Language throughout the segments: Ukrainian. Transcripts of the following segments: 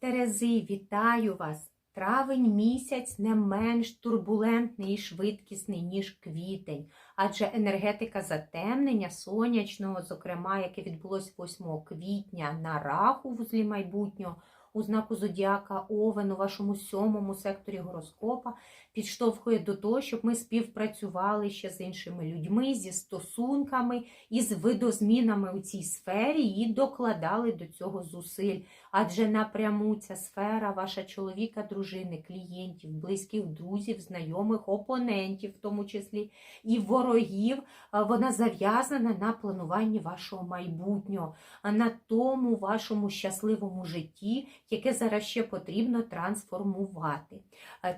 Терези, вітаю вас! Травень місяць не менш турбулентний і швидкісний, ніж квітень, адже енергетика затемнення сонячного, зокрема, яке відбулось 8 квітня на раху в узлі майбутнього, у знаку Зодіака Овен у вашому сьомому секторі гороскопа, підштовхує до того, щоб ми співпрацювали ще з іншими людьми, зі стосунками і з видозмінами у цій сфері і докладали до цього зусиль. Адже напряму ця сфера ваша чоловіка, дружини, клієнтів, близьких друзів, знайомих, опонентів, в тому числі і ворогів, вона зав'язана на плануванні вашого майбутнього, а на тому вашому щасливому житті, яке зараз ще потрібно трансформувати.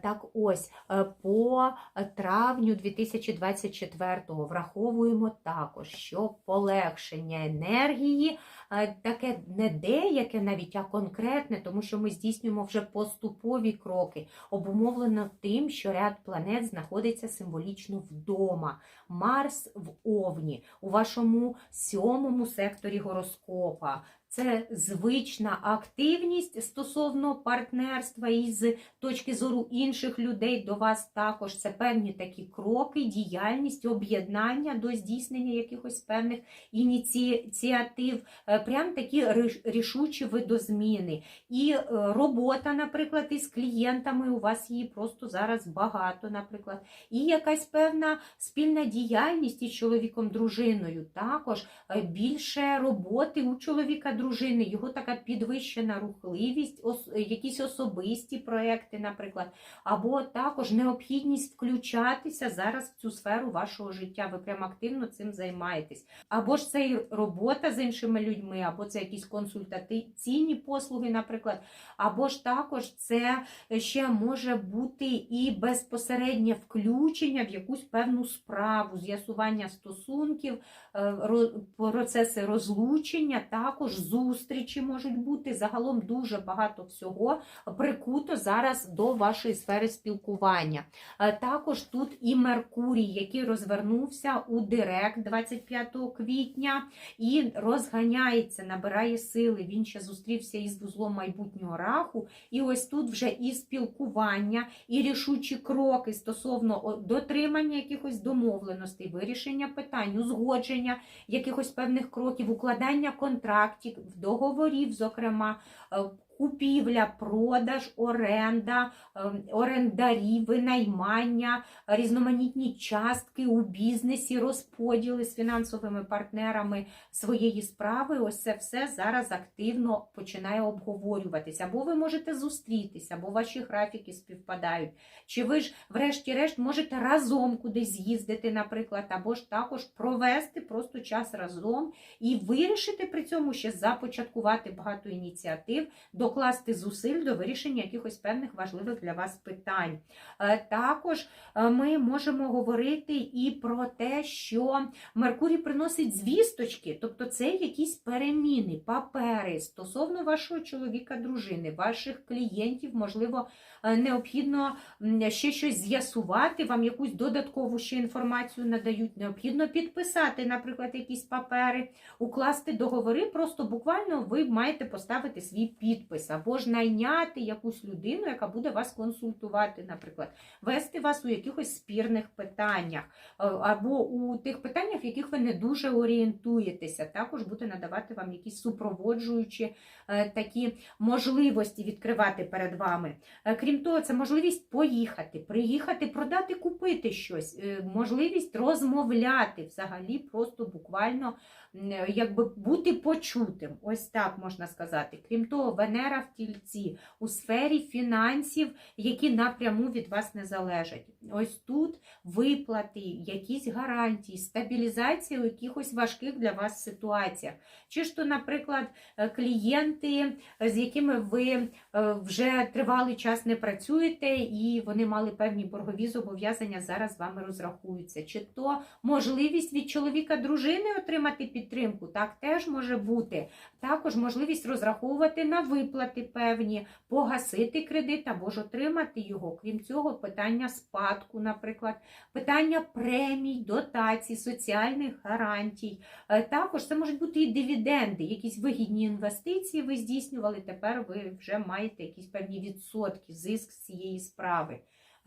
Так ось, по травню 2024-го враховуємо також, що полегшення енергії е, таке не деяке навіть, а конкретне, тому що ми здійснюємо вже поступові кроки, обумовлено тим, що ряд планет знаходиться символічно вдома. Марс в Овні, у вашому сьомому секторі гороскопа. Це звична активність стосовно партнерства і з точки зору інших людей до вас також. Це певні такі кроки, діяльність, об'єднання до здійснення якихось певних ініціатив, е, прям такі рішучі видозміни. І е, робота, наприклад, із клієнтами, у вас її просто зараз багато, наприклад. І якась певна спільна діяльність із чоловіком, дружиною. Також е, більше роботи у чоловіка, дружини, його така підвищена рухливість, ос- якісь особисті проекти, наприклад, або також необхідність включатися зараз в цю сферу вашого життя. Ви прям активно цим займаєтесь. Або ж це і робота з іншими людьми, або це якісь консультаційні послуги, наприклад, або ж також це ще може бути і безпосереднє включення в якусь певну справу, з'ясування стосунків, е, процеси розлучення, також зустрічі можуть бути. Загалом дуже багато всього прикуто зараз до вашої сфери спілкування. Е, Також тут і Меркурій, який розвернувся у Директ 25 квітня і розганяється, набирає сили. Він ще зустрівся із вузлом майбутнього раху. І ось тут вже і спілкування, і рішучі кроки стосовно дотримання якихось домовленостей, вирішення питань, узгодження якихось певних кроків, укладання контрактів, договорів, зокрема. Купівля, продаж, оренда, е, орендарі, винаймання, різноманітні частки у бізнесі, розподіли з фінансовими партнерами своєї справи. Ось це все зараз активно починає обговорюватися. Або ви можете зустрітися, або ваші графіки співпадають. Чи ви ж, врешті-решт, можете разом кудись з'їздити, наприклад, або ж також провести просто час разом і вирішити при цьому ще започаткувати багато ініціатив, докласти зусиль до вирішення якихось певних важливих для вас питань. Е, Також е, ми можемо говорити і про те, що Меркурій приносить звісточки, тобто це якісь переміни, папери стосовно вашого чоловіка, дружини, ваших клієнтів, можливо, необхідно ще щось з'ясувати, вам якусь додаткову ще інформацію надають. Необхідно підписати, наприклад, якісь папери, укласти договори. Просто буквально ви маєте поставити свій підпис або ж найняти якусь людину, яка буде вас консультувати, наприклад, вести вас у якихось спірних питаннях, е, або у тих питаннях, в яких ви не дуже орієнтуєтеся. Також буде надавати вам якісь супроводжуючі е, такі можливості відкривати перед вами. Е, Крім того, це можливість поїхати, приїхати, продати, купити щось, е, можливість розмовляти взагалі, просто буквально якби бути почутим. Ось так можна сказати. Крім того, Венера в тільці у сфері фінансів, які напряму від вас не залежать. Ось тут виплати, якісь гарантії, стабілізація у якихось важких для вас ситуаціях. Чи ж то, наприклад, е, клієнти, з якими ви е, вже тривалий час не працюєте, і вони мали певні боргові зобов'язання, зараз з вами розрахуються. Чи то можливість від чоловіка дружини отримати підтримку, так теж може бути. Також можливість розраховувати на виплати. виплати певні, погасити кредит або ж отримати його. Крім цього, питання спадку, наприклад, питання премій, дотацій, соціальних гарантій. Е, Також це можуть бути і дивіденди, якісь вигідні інвестиції ви здійснювали. Тепер ви вже маєте якісь певні відсотки, зиск з цієї справи.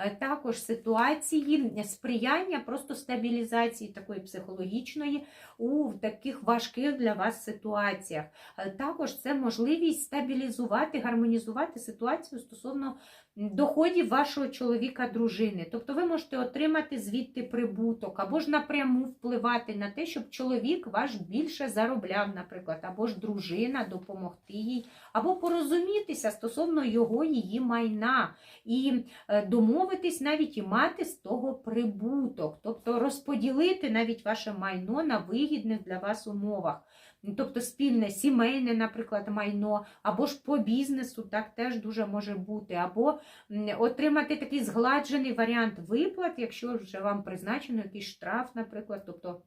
Е, Також ситуації сприяння просто стабілізації такої психологічної у таких важких для вас ситуаціях. Е, Також це можливість стабілізувати, гармонізувати ситуацію стосовно доходів вашого чоловіка, дружини. Тобто ви можете отримати звідти прибуток, або ж напряму впливати на те, щоб чоловік ваш більше заробляв, наприклад, або ж дружина допомогти їй, або порозумітися стосовно його її майна. І е, домовитись навіть і мати з того прибуток, тобто розподілити навіть ваше майно на вигідних для вас умовах. Тобто спільне сімейне, наприклад, майно, або ж по бізнесу, так теж дуже може бути, або отримати такий згладжений варіант виплат, якщо вже вам призначено якийсь штраф, наприклад, тобто.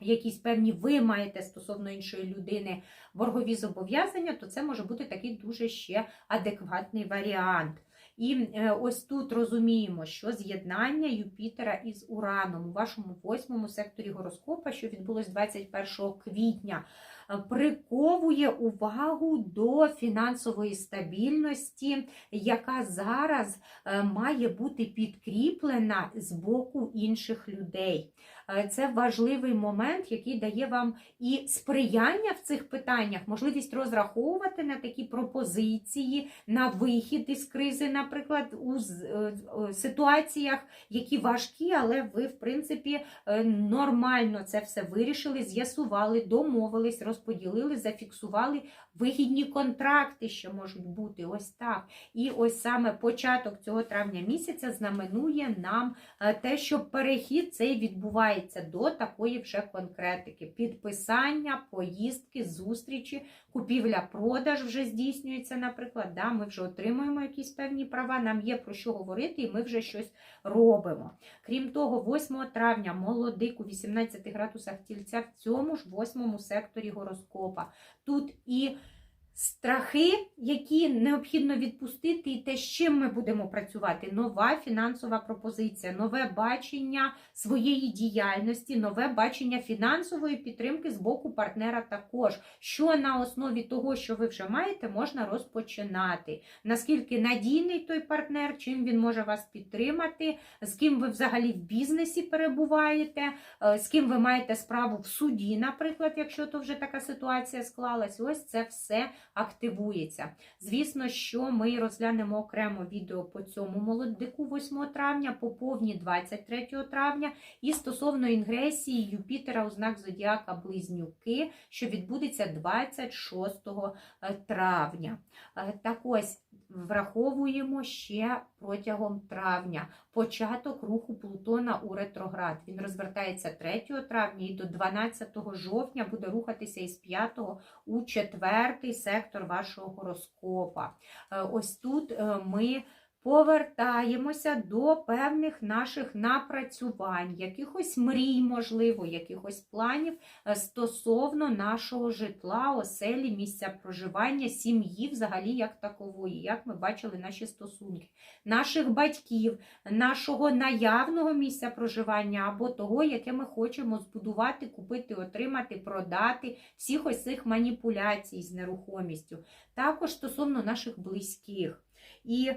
Якісь певні ви маєте стосовно іншої людини боргові зобов'язання, то це може бути такий дуже ще адекватний варіант. І е, ось тут розуміємо, що з'єднання Юпітера із Ураном у вашому восьмому секторі гороскопа, що відбулось 21 квітня, е, приковує увагу до фінансової стабільності, яка зараз е, має бути підкріплена з боку інших людей. Е, Це важливий момент, який дає вам і сприяння в цих питаннях, можливість розраховувати на такі пропозиції, на вихід із кризи, наприклад, у е, ситуаціях, які важкі, але ви, в принципі, е, нормально це все вирішили, з'ясували, домовились, розподілили, зафіксували вигідні контракти, що можуть бути ось так. І ось саме початок цього травня місяця знаменує нам е, те, що перехід цей відбувається до такої вже конкретики. Підписання, поїздки, зустрічі, купівля-продаж вже здійснюється, наприклад. Да, Ми вже отримуємо якісь певні права, нам є про що говорити, і ми вже щось робимо. Крім того, 8 травня молодик у 18 градусах тільця в цьому ж восьмому секторі гороскопа. Тут і страхи, які необхідно відпустити, і те, з чим ми будемо працювати. Нова фінансова пропозиція, нове бачення своєї діяльності, нове бачення фінансової підтримки з боку партнера також. Що на основі того, що ви вже маєте, можна розпочинати. Наскільки надійний той партнер, чим він може вас підтримати, з ким ви взагалі в бізнесі перебуваєте, е, з ким ви маєте справу в суді, наприклад, якщо то вже така ситуація склалась. Ось це все активується. Звісно, що ми розглянемо окремо відео по цьому молодику 8 травня, по повні 23 травня, і стосовно інгресії Юпітера у знак Зодіака Близнюки, що відбудеться 26 травня. Е, Так ось. Враховуємо ще протягом травня початок руху Плутона у ретроград. Він розвертається 3 травня і до 12 жовтня буде рухатися із 5 у 4 сектор вашого гороскопа. Е, Ось тут е, ми повертаємося до певних наших напрацювань, якихось мрій, можливо, якихось планів е, стосовно нашого житла, оселі, місця проживання, сім'ї, взагалі як такової, як ми бачили наші стосунки, наших батьків, нашого наявного місця проживання або того, яке ми хочемо збудувати, купити, отримати, продати, всіх ось цих маніпуляцій з нерухомістю, також стосовно наших близьких. І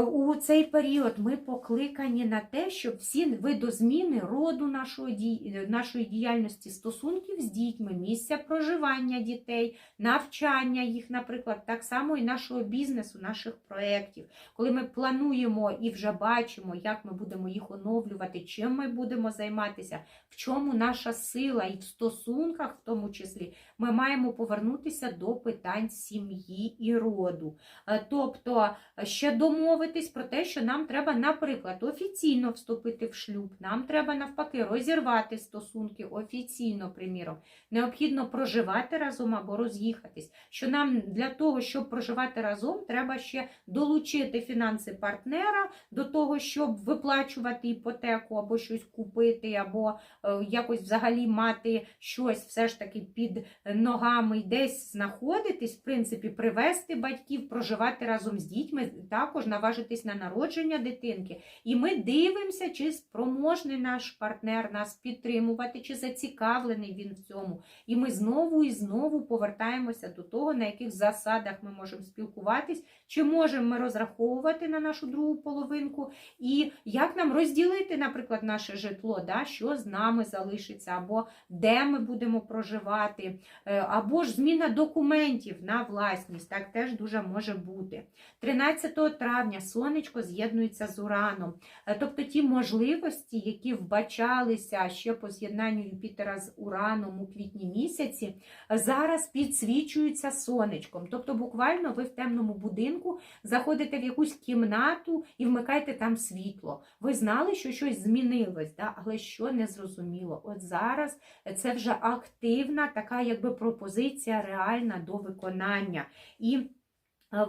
у цей період ми покликані на те, щоб всі видозміни роду нашої, нашої діяльності, стосунків з дітьми, місця проживання дітей, навчання їх, наприклад, так само і нашого бізнесу, наших проєктів. Коли ми плануємо і вже бачимо, як ми будемо їх оновлювати, чим ми будемо займатися, в чому наша сила і в стосунках, в тому числі, ми маємо повернутися до питань сім'ї і роду. Е, Тобто ще домовитися домовитись про те, що нам треба, наприклад, офіційно вступити в шлюб. Нам треба навпаки розірвати стосунки офіційно, приміром. Необхідно проживати разом або роз'їхатись. Що нам для того, щоб проживати разом, треба ще долучити фінанси партнера до того, щоб виплачувати іпотеку або щось купити, або е, якось взагалі мати щось все ж таки під ногами десь знаходитись, в принципі, привести батьків, проживати разом з дітьми, також наважитись на народження дитинки. І ми дивимося, чи спроможний наш партнер нас підтримувати, чи зацікавлений він в цьому. І ми знову і знову повертаємося до того, на яких засадах ми можемо спілкуватись, чи можемо ми розраховувати на нашу другу половинку, і як нам розділити, наприклад, наше житло, да, що з нами залишиться, або де ми будемо проживати, е, або ж зміна документів на власність, так теж дуже може бути. 13 травня сонечко з'єднується з Ураном. Е, Тобто ті можливості, які вбачалися ще по з'єднанню Юпітера з Ураном у квітні місяці, е, зараз підсвічуються сонечком. Тобто, буквально ви в темному будинку заходите в якусь кімнату і вмикаєте там світло. Ви знали, що щось змінилось, да? але що не зрозуміло. От зараз це вже активна така якби пропозиція реальна до виконання. І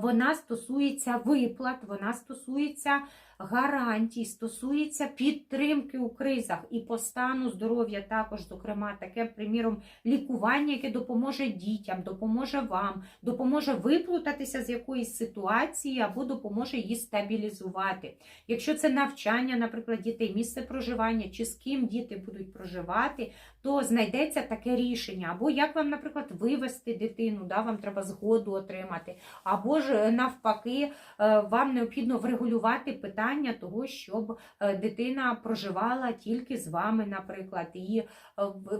вона стосується виплат, вона стосується гарантій, стосується підтримки у кризах і по стану здоров'я також, зокрема, таке, приміром, лікування, яке допоможе дітям, допоможе вам, допоможе виплутатися з якоїсь ситуації або допоможе її стабілізувати. Якщо це навчання, наприклад, дітей, місце проживання чи з ким діти будуть проживати, то знайдеться таке рішення. Або як вам, наприклад, вивести дитину, да, вам треба згоду отримати, або ж е, навпаки, е, вам необхідно врегулювати питання того, щоб е, дитина проживала тільки з вами, наприклад. І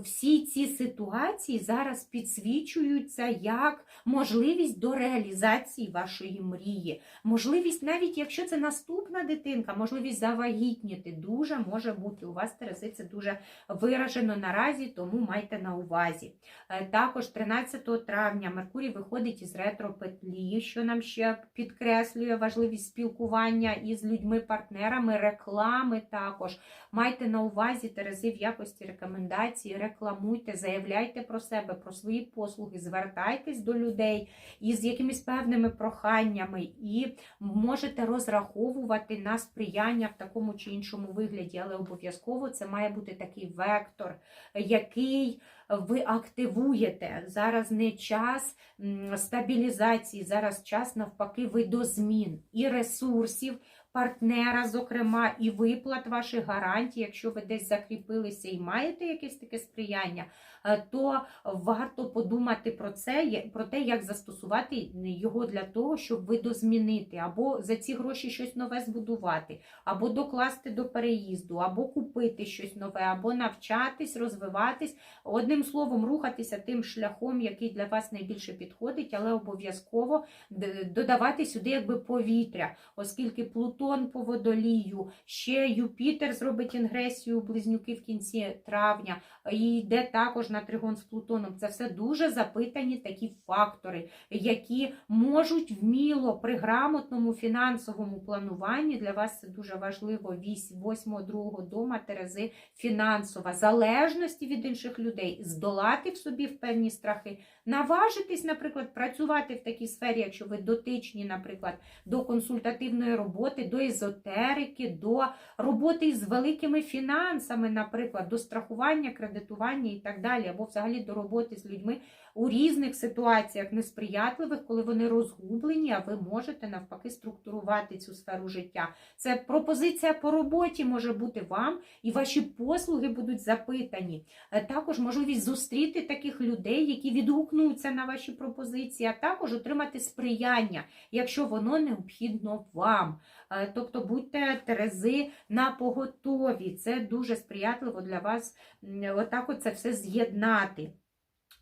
всі ці ситуації зараз підсвічуються як можливість до реалізації вашої мрії. Можливість, навіть якщо це наступна дитинка, можливість завагітніти дуже може бути. У вас Терези, це дуже виражено наразі, тому майте на увазі. Е, Також 13 травня Меркурій виходить із ретропетлі, що нам ще підкреслює важливість спілкування із людьми-партнерами, реклами також. Майте на увазі Терези в якості рекомендацій, рекламуйте, заявляйте про себе, про свої послуги, звертайтесь до людей із якимись певними проханнями і можете розраховувати на сприяння в такому чи іншому вигляді, але обов'язково це має бути такий вектор, який ви активуєте. Зараз не час стабілізації, зараз час навпаки видозмін і ресурсів. Партнера, зокрема, і виплат ваших гарантій, якщо ви десь закріпилися і маєте якесь таке сприяння, то варто подумати про це, про те, як застосувати його для того, щоб видозмінити, або за ці гроші щось нове збудувати, або докласти до переїзду, або купити щось нове, або навчатись, розвиватись, одним словом, рухатися тим шляхом, який для вас найбільше підходить, але обов'язково додавати сюди якби повітря, оскільки Плутон по водолію, ще Юпітер зробить інгресію близнюки в кінці травня, і йде також на тригон з Плутоном. Це все дуже запитані такі фактори, які можуть вміло при грамотному фінансовому плануванні для вас це дуже важливо. Вісь 8-2 дома Терези фінансова залежності від інших людей, здолати в собі в певні страхи, наважитись, наприклад, працювати в такій сфері, якщо ви дотичні, наприклад, до консультативної роботи, до езотерики, до роботи з великими фінансами, наприклад, до страхування, кредитування і так далі, або взагалі до роботи з людьми у різних ситуаціях несприятливих, коли вони розгублені, а ви можете навпаки структурувати цю сферу життя. Це пропозиція по роботі може бути вам, і ваші послуги будуть запитані. Е, Також можливість зустріти таких людей, які відгукнуться на ваші пропозиції, а також отримати сприяння, якщо воно необхідно вам. Е, Тобто будьте терези на поготові. Це дуже сприятливо для вас отак от це все з'єднати.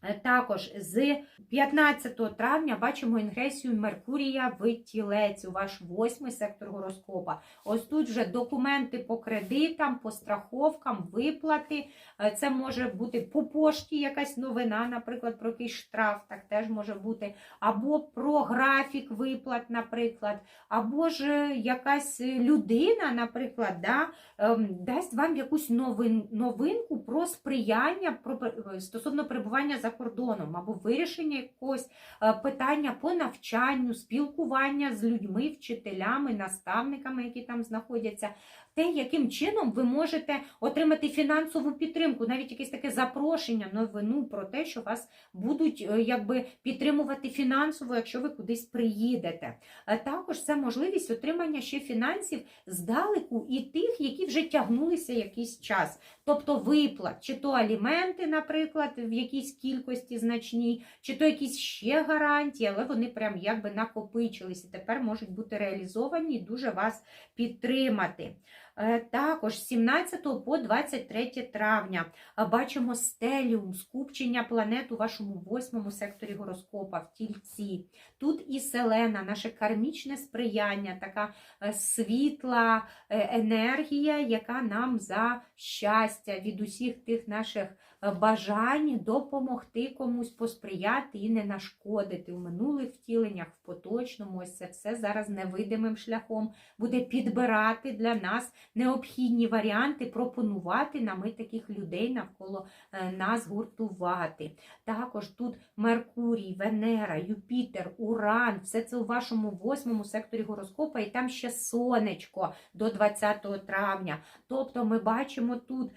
Е, Також з 15 травня бачимо інгресію Меркурія в тілець у ваш восьмий сектор гороскопа. Ось тут вже документи по кредитам, по страховкам, виплати. Е, Це може бути по пошті якась новина, наприклад, про якийсь штраф, так теж може бути, або про графік виплат, наприклад, або ж якась людина, наприклад, да, ем, дасть вам якусь новин, новинку про сприяння про, стосовно перебування за кордоном, або вирішення якогось е, питання по навчанню, спілкування з людьми, вчителями, наставниками, які там знаходяться. Те, яким чином ви можете отримати фінансову підтримку, навіть якесь таке запрошення, новину про те, що вас будуть е, якби підтримувати фінансово, якщо ви кудись приїдете. Е, Також це можливість отримання ще фінансів здалеку і тих, які вже тягнулися якийсь час. Тобто виплат, чи то аліменти, наприклад, в якійсь кількості значній, чи то якісь ще гарантії, але вони прям якби накопичились і тепер можуть бути реалізовані і дуже вас підтримати. Е, Також з 17 по 23 травня е, бачимо стеліум, скупчення планет у вашому восьмому секторі гороскопа в тільці. Тут і селена, наше кармічне сприяння, така е, світла енергія, яка нам за щастя від усіх тих наших бажань допомогти комусь посприяти і не нашкодити у минулих втіленнях, в поточному. Ось це все зараз невидимим шляхом буде підбирати для нас необхідні варіанти, пропонувати нам і таких людей навколо е, нас гуртувати. Також тут Меркурій, Венера, Юпітер, Уран, все це у вашому восьмому секторі гороскопа, і там ще сонечко до 20 травня. Тобто ми бачимо тут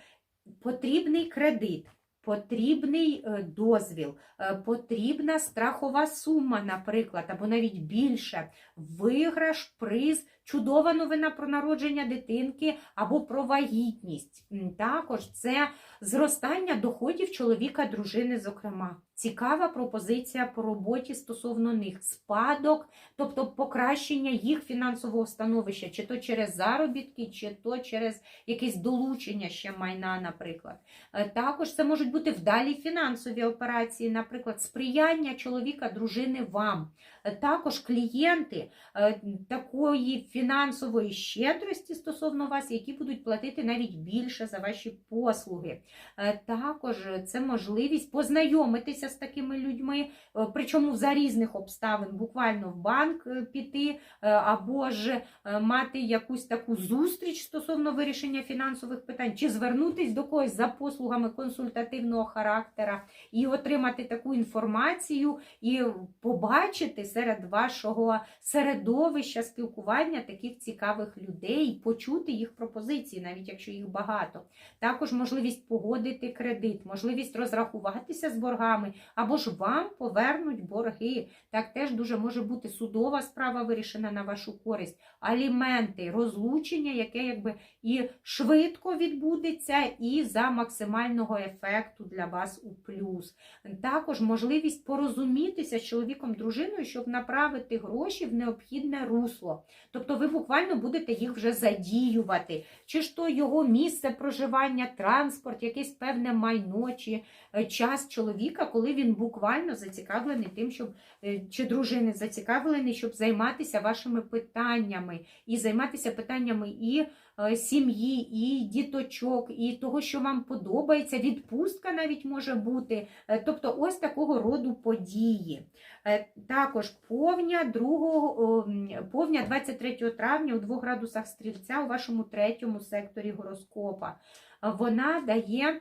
потрібний кредит. Потрібний е, дозвіл, е, потрібна страхова сума, наприклад, або навіть більше, виграш, приз, чудова новина про народження дитинки або про вагітність. Також це зростання доходів чоловіка, дружини, зокрема. Цікава пропозиція по роботі стосовно них, спадок, тобто покращення їх фінансового становища, чи то через заробітки, чи то через якесь долучення ще майна, наприклад. Е, Також це можуть бути вдалі фінансові операції, наприклад, сприяння чоловіка, дружини вам. Е, Також клієнти е, такої фінансової щедрості стосовно вас, які будуть платити навіть більше за ваші послуги. Е, Також це можливість познайомитися з такими людьми, причому за різних обставин, буквально в банк піти, або ж мати якусь таку зустріч стосовно вирішення фінансових питань, чи звернутись до когось за послугами консультативного характера і отримати таку інформацію, і побачити серед вашого середовища спілкування таких цікавих людей, почути їх пропозиції, навіть якщо їх багато. Також можливість погодити кредит, можливість розрахуватися з боргами, або ж вам повернуть борги. Так теж дуже може бути судова справа вирішена на вашу користь, аліменти, розлучення, яке якби і швидко відбудеться, і за максимального ефекту для вас у плюс. Також можливість порозумітися з чоловіком, дружиною, щоб направити гроші в необхідне русло. Тобто ви буквально будете їх вже задіювати. Чи ж то його місце проживання, транспорт, якесь певне майно, чи е, час чоловіка, коли він буквально зацікавлений тим, щоб е, чи дружини зацікавлений, щоб займатися вашими питаннями і займатися питаннями і е, сім'ї, і діточок, і того, що вам подобається, відпустка навіть може бути. Тобто ось такого роду події. Е, Також повня 2, повня 23 травня у 2 градусах стрільця у вашому третьому секторі гороскопа. Вона дає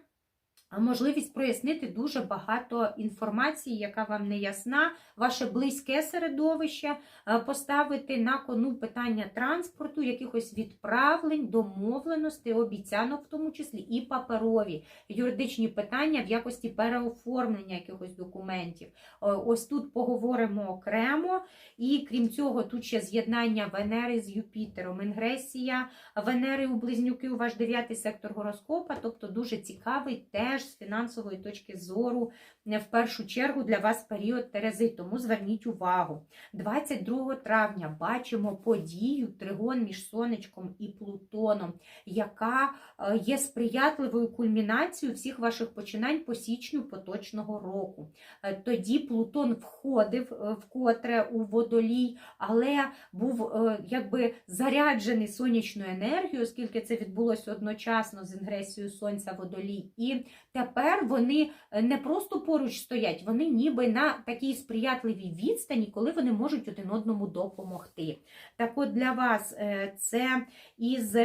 можливість прояснити дуже багато інформації, яка вам не ясна, ваше близьке середовище, е, поставити на кону питання транспорту, якихось відправлень, домовленостей, обіцянок, в тому числі і паперові юридичні питання в якості переоформлення якихось документів. Е, Ось тут поговоримо окремо. І крім цього, тут ще з'єднання Венери з Юпітером, інгресія Венери у близнюки у ваш дев'ятий сектор гороскопа, тобто дуже цікавий теж з фінансової точки зору в першу чергу для вас період Терези, тому зверніть увагу. 22 травня бачимо подію тригон між сонечком і Плутоном, яка е, є сприятливою кульмінацією всіх ваших починань по січню поточного року. Е, Тоді Плутон входив е, вкотре у водолій, але був е, якби заряджений сонячною енергією, оскільки це відбулося одночасно з інгресією сонця водолій. І тепер вони е, не просто поруч стоять, вони ніби на такій сприятливій відстані, коли вони можуть один одному допомогти. Так от для вас е, це із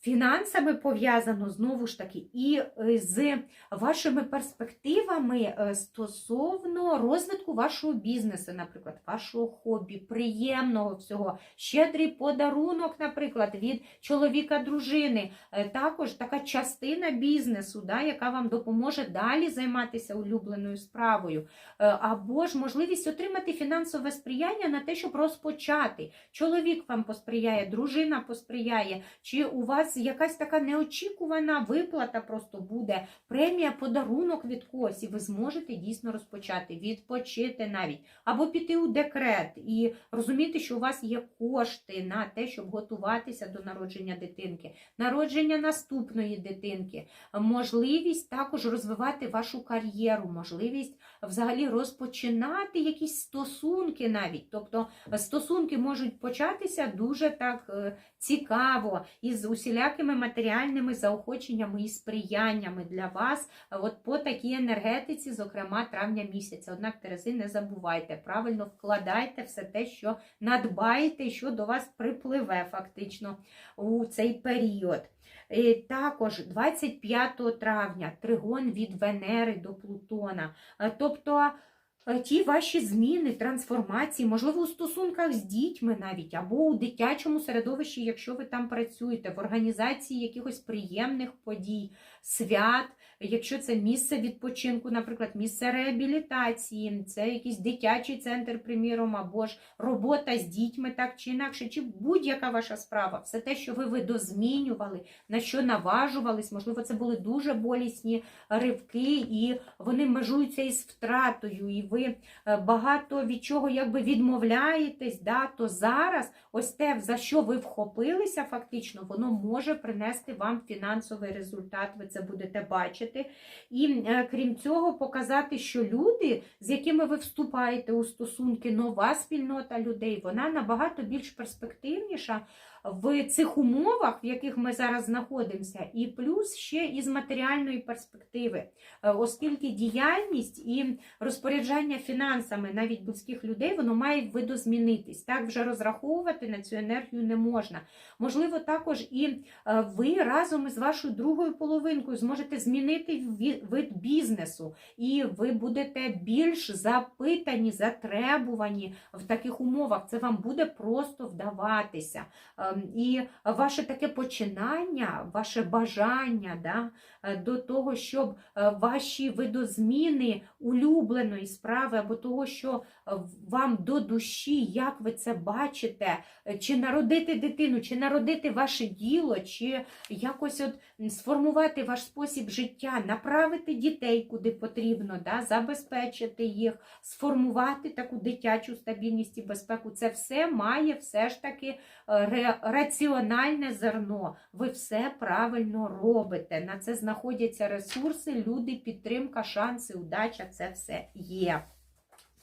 фінансами пов'язано знову ж таки, і е, з вашими перспективами е, стосовно розвитку вашого бізнесу, наприклад, вашого хобі, приємного всього, щедрий подарунок, наприклад, від чоловіка дружини. Е, Також така частина бізнесу, да, яка вам допоможе далі займатися улюбленою справою. Або ж можливість отримати фінансове сприяння на те, щоб розпочати. Чоловік вам посприяє, дружина посприяє, чи у вас якась така неочікувана виплата просто буде, премія, подарунок від когось, і ви зможете дійсно розпочати, відпочити навіть, або піти у декрет і розуміти, що у вас є кошти на те, щоб готуватися до народження дитинки, народження наступної дитинки, можливість також розвивати вашу кар'єру, можливість взагалі розпочинати якісь стосунки навіть. Тобто стосунки можуть початися дуже так е, цікаво із усілякими матеріальними заохоченнями і сприяннями для вас. е, От по такій енергетиці, зокрема травня місяця. Однак, Терези, не забувайте, правильно вкладайте все те, що надбаєте, що до вас припливе фактично у цей період. Е, Також 25 травня тригон від Венери до Плутона. Е, Тобто е, ті ваші зміни, трансформації, можливо, у стосунках з дітьми навіть, або у дитячому середовищі, якщо ви там працюєте, в організації якихось приємних подій, свят, якщо це місце відпочинку, наприклад, місце реабілітації, це якийсь дитячий центр, приміром, або ж робота з дітьми, так чи інакше, чи будь-яка ваша справа, все те, що ви видозмінювали, на що наважувались, можливо, це були дуже болісні ривки, і вони межуються із втратою, і ви е, багато від чого якби відмовляєтесь, да, то зараз ось те, за що ви вхопилися, фактично, воно може принести вам фінансовий результат, ви це будете бачити. І е, крім цього, показати, що люди, з якими ви вступаєте у стосунки, нова спільнота людей, вона набагато більш перспективніша в цих умовах, в яких ми зараз знаходимося, і плюс ще із матеріальної перспективи, Е, оскільки діяльність і розпоряджання фінансами навіть близьких людей, воно має видозмінитись. Так вже розраховувати на цю енергію не можна. Можливо, також і е, ви разом із вашою другою половинкою зможете змінити вид бізнесу, і ви будете більш запитані, затребувані в таких умовах. Це вам буде просто вдаватися. Ем, І ваше таке починання, ваше бажання да, е, до того, щоб е, ваші видозміни улюбленої справи або того, що е, вам до душі, як ви це бачите, чи народити дитину, чи народити ваше діло, чи якось от сформувати ваш спосіб життя, направити дітей куди потрібно, да, забезпечити їх, сформувати таку дитячу стабільність і безпеку. Це все має все ж таки е, ре- раціональне зерно. Ви все правильно робите. На це знаходяться ресурси, люди, підтримка, шанси, удача це все є.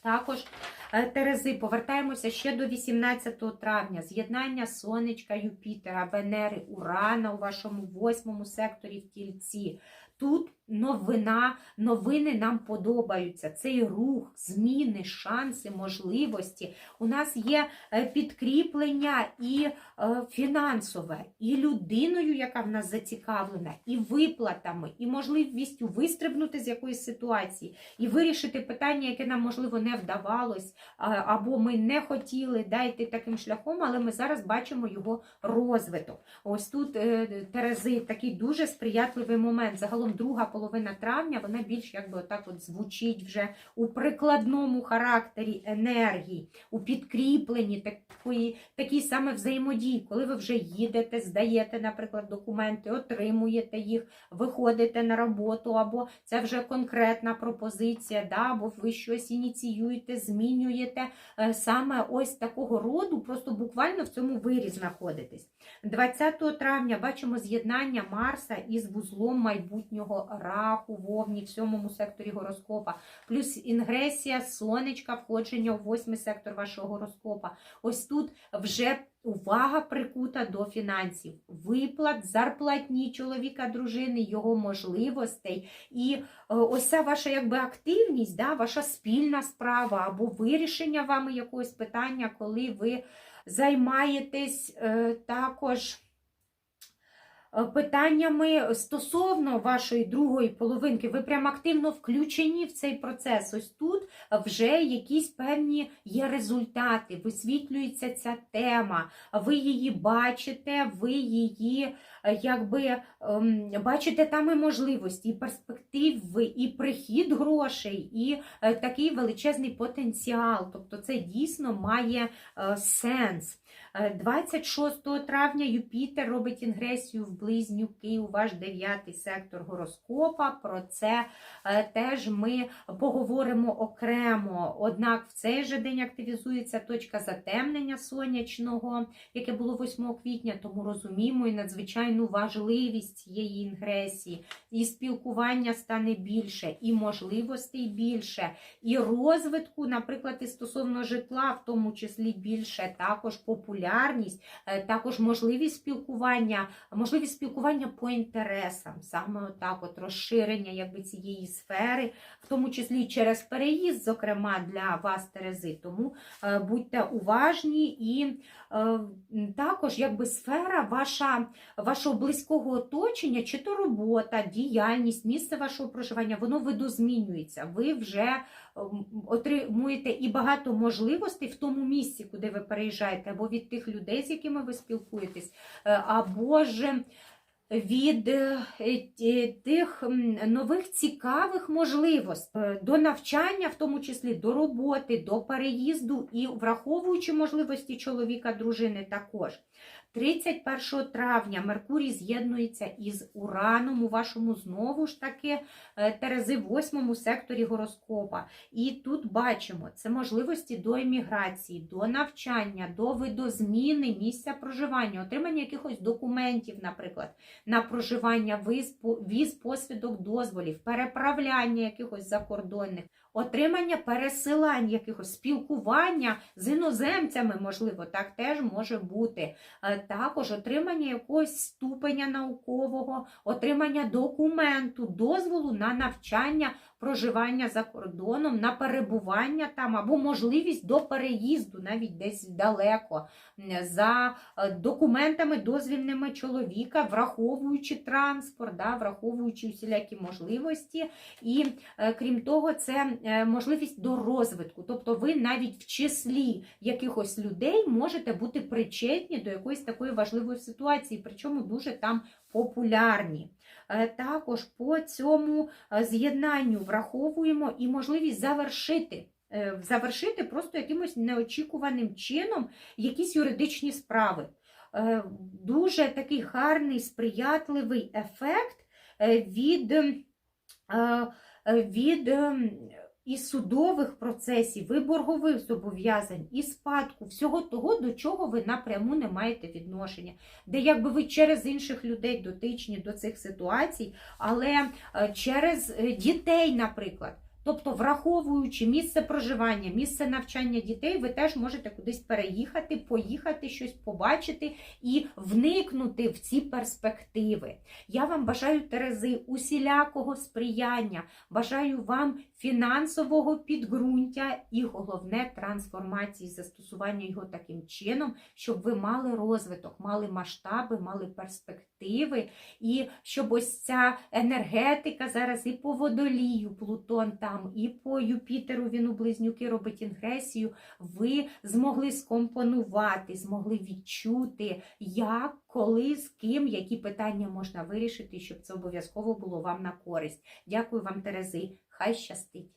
Також е, Терези, повертаємося ще до 18 травня. З'єднання Сонечка, Юпітера, Венери, Урана у вашому восьмому секторі в тільці. Тут новина, новини нам подобаються. Цей рух, зміни, шанси, можливості. У нас є е, підкріплення і е, фінансове, і людиною, яка в нас зацікавлена, і виплатами, і можливістю вистрибнути з якоїсь ситуації, і вирішити питання, яке нам, можливо, не вдавалось, або ми не хотіли да, йти таким шляхом, але ми зараз бачимо його розвиток. Ось тут е, Терези такий дуже сприятливий момент. Загалом друга половина травня, вона більш якби отак от звучить вже у прикладному характері енергії, у підкріпленні такої, такій саме взаємодії, коли ви вже їдете, здаєте, наприклад, документи, отримуєте їх, виходите на роботу, або це вже конкретна пропозиція, да, або ви щось ініціюєте, змінюєте. Е, Саме ось такого роду, просто буквально в цьому вирі знаходитесь. 20 травня бачимо з'єднання Марса із вузлом майбутнього раху, вовні в сьомому секторі гороскопа, плюс інгресія, сонечка, входження у восьмий сектор вашого гороскопа. Ось тут вже увага прикута до фінансів, виплат, зарплатні чоловіка, дружини, його можливостей. І е, ось ця ваша якби активність, да, ваша спільна справа або вирішення вами якогось питання, коли ви займаєтесь е, також. Е, Питаннями стосовно вашої другої половинки, ви прям активно включені в цей процес. Ось тут вже якісь певні є результати, висвітлюється ця тема, ви її бачите, ви її якби ем, бачите там і можливості, і перспективи, і прихід грошей, і е, такий величезний потенціал. Тобто це дійсно має е, сенс. Е, 26 травня Юпітер робить інгресію в близнюки у ваш дев'ятий сектор гороскопа. Про це е, теж ми поговоримо окремо. Однак в цей же день активізується точка затемнення сонячного, яке було 8 квітня, тому розуміємо і надзвичайну важливість цієї інгресії. І спілкування стане більше, і можливостей більше, і розвитку, наприклад, і стосовно житла, в тому числі більше, також популярність, е, також можливість спілкування, можливість спілкування по інтересам, саме отак, от розширення якби цієї сфери, в тому числі через переїзд, зокрема для вас, Терези. Тому е, будьте уважні і е, також якби сфера ваша, вашого близького оточення, чи то робота, діяльність, місце вашого проживання, воно видозмінюється. Ви вже ем, отримуєте і багато можливостей в тому місці, куди ви переїжджаєте, або від тих людей, з якими ви спілкуєтесь, е, або ж від е, тих нових цікавих можливостей е, до навчання, в тому числі до роботи, до переїзду і враховуючи можливості чоловіка, дружини також. 31 травня Меркурій з'єднується із Ураном у вашому знову ж таки е, Терези в 8 секторі гороскопа. І тут бачимо це можливості до еміграції, до навчання, до видозміни місця проживання, отримання якихось документів, наприклад, на проживання, віз посвідок дозволів, переправляння якихось закордонних. Отримання пересилань, якихось спілкування з іноземцями, можливо, так теж може бути. Е, Також отримання якогось ступеня наукового, отримання документу, дозволу на навчання, проживання за кордоном, на перебування там або можливість до переїзду навіть десь далеко, за е, документами дозвільними чоловіка, враховуючи транспорт, да, враховуючи усілякі можливості. І е, крім того, це е, можливість до розвитку. Тобто ви навіть в числі якихось людей можете бути причетні до якоїсь такої важливої ситуації, причому дуже там популярні. Е, Також по цьому е, з'єднанню враховуємо і можливість завершити. е, Завершити просто якимось неочікуваним чином якісь юридичні справи. Дуже такий гарний, сприятливий ефект від, від ем, і судових процесів, і боргових зобов'язань, і спадку, всього того, до чого ви напряму не маєте відношення, де якби ви через інших людей дотичні до цих ситуацій, але е, через е, дітей, наприклад. Тобто, враховуючи місце проживання, місце навчання дітей, ви теж можете кудись переїхати, поїхати, щось побачити і вникнути в ці перспективи. Я вам бажаю Терези усілякого сприяння, бажаю вам фінансового підґрунтя і головне трансформації, застосування його таким чином, щоб ви мали розвиток, мали масштаби, мали перспективи, і щоб ось ця енергетика зараз і по водолію, Плутон там, і по Юпітеру він у близнюки робить інгресію, ви змогли скомпонувати, змогли відчути, як, коли, з ким, які питання можна вирішити, щоб це обов'язково було вам на користь. Дякую вам, Терези. Хай щастить!